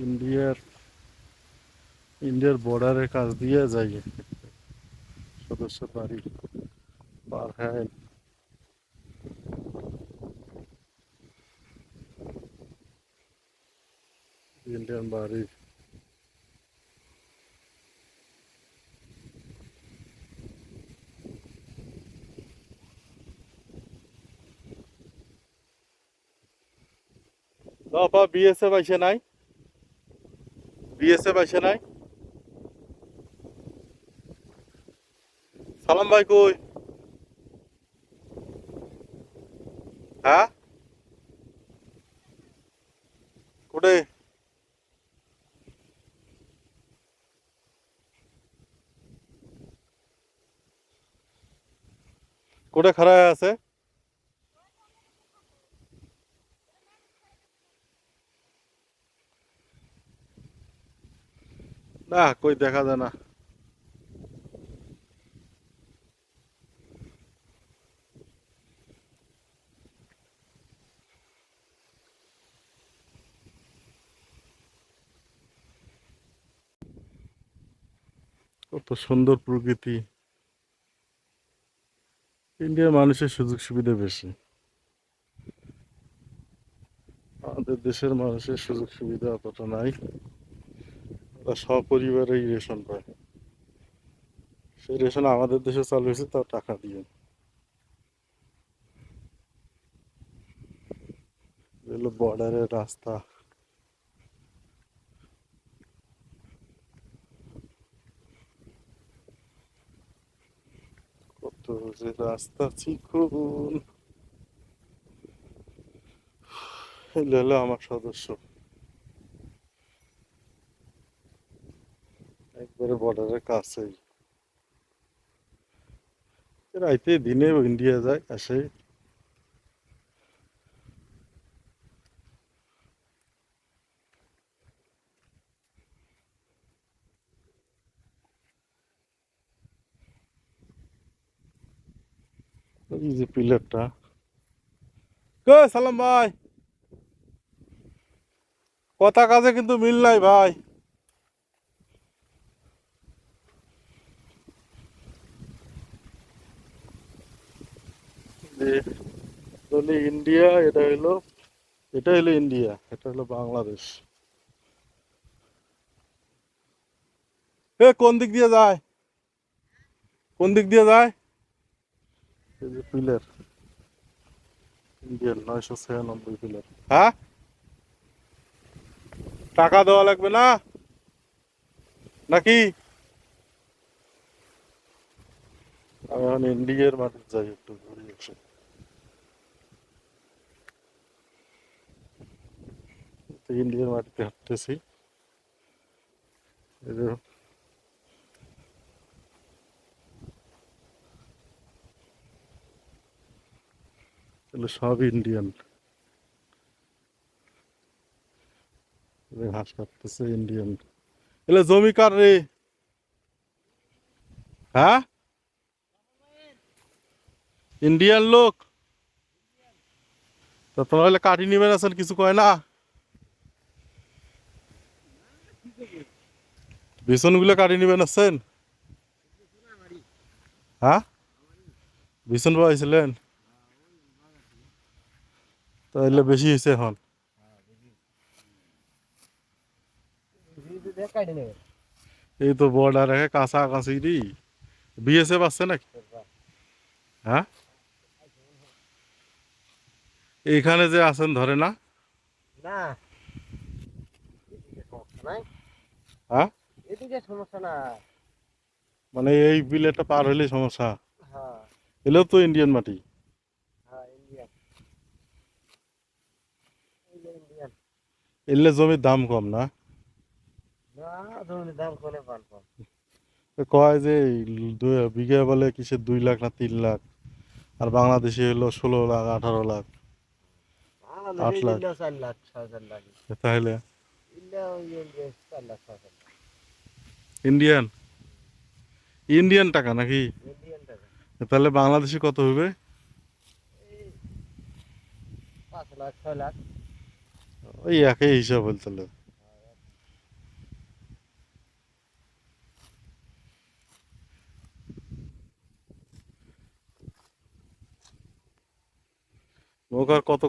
ইন্ডিয়ার ইন্ডিয়ার বর্ডারের কাছ দিয়ে যাই সদস্য বাড়ি পার হ্যাঁ ইন্ডিয়ান বাড়ি বাবা বিএসএফ আইসে নাই বিএসএফ আইসে নাই। সালাম ভাই কই? হ্যাঁ? কোটে খাড়া হয়ে আছে? না, কই দেখা যায় না। কত সুন্দর প্রকৃতি। ইন্ডিয়ার মানুষের সুযোগ সুবিধা বেশি। আমাদের দেশের মানুষের সুযোগ সুবিধা অতটা নাই। ওরা সপরিবারেই রেশন পায় সেই রেশন আমাদের দেশে চালু হয়েছে, তাও টাকা দিয়ে। বর্ডারের রাস্তা। কত যে রাস্তা চিকুন। এগুলো হলো আমার সদস্য। একবারে বর্ডারের কাছেই রাইতে দিনে ইন্ডিয়া যায়, আসে। এই যে পিলারটা কে, সালাম ভাই। কথা কাজে কিন্তু মিল নাই ভাই। হলো ইন্ডিয়া এটা হলো এটা হলো ইন্ডিয়া এটা হলো বাংলাদেশ। কোন দিক দিয়ে যায়? কোন দিক দিয়ে যায়? এই যে পিলার নয়শো ছিয়ানব্বই পিলার হ্যাঁ? টাকা দেওয়া লাগবে না? নাকি? আমি এখন ইন্ডিয়ার মাঠে যাই, একটু ঘুরে আসি। তো ইন্ডিয়ার মাটিতে হাঁটতেছি। সব ইন্ডিয়ান। ঘাস কাটতেছে ইন্ডিয়ান। এগুলো জমি কার রে? হ্যাঁ? ইন্ডিয়ান লোক? তো তোমরা কাটি নিবেন আছেন, কিছু কয় না? বিছনগুলো কাটি নিবেন আছেন? হ্যাঁ বিছন পাইছিলেন তাহলে বেশি হয়েছে এখন। এই তো বর্ডার রেখে কাছাকাছি রি বিএসএফ আছে নাকি? হ্যাঁ এইখানে যে আছেন ধরে না? হ্যাঁ এদিকে সমস্যা না। মানে এই বিলেটা পার হলে সমস্যা। হ্যাঁ। এলেও তো ইন্ডিয়ান মাটি। হ্যাঁ ইন্ডিয়ান এলে জমির দাম কম না? না জমির দাম কোনে পান পান কয় যে বিঘা বলে কিসের দুই লাখ না তিন লাখ? আর বাংলাদেশে হলো ষোলো লাখ আঠারো লাখ আট লাখ। তাহলে? ইন্ডিয়ান ইন্ডিয়ান টাকা নাকি? তাহলে বাংলাদেশে কত হবে? ওই একই হিসাব হল তাহলে। নৌকার কত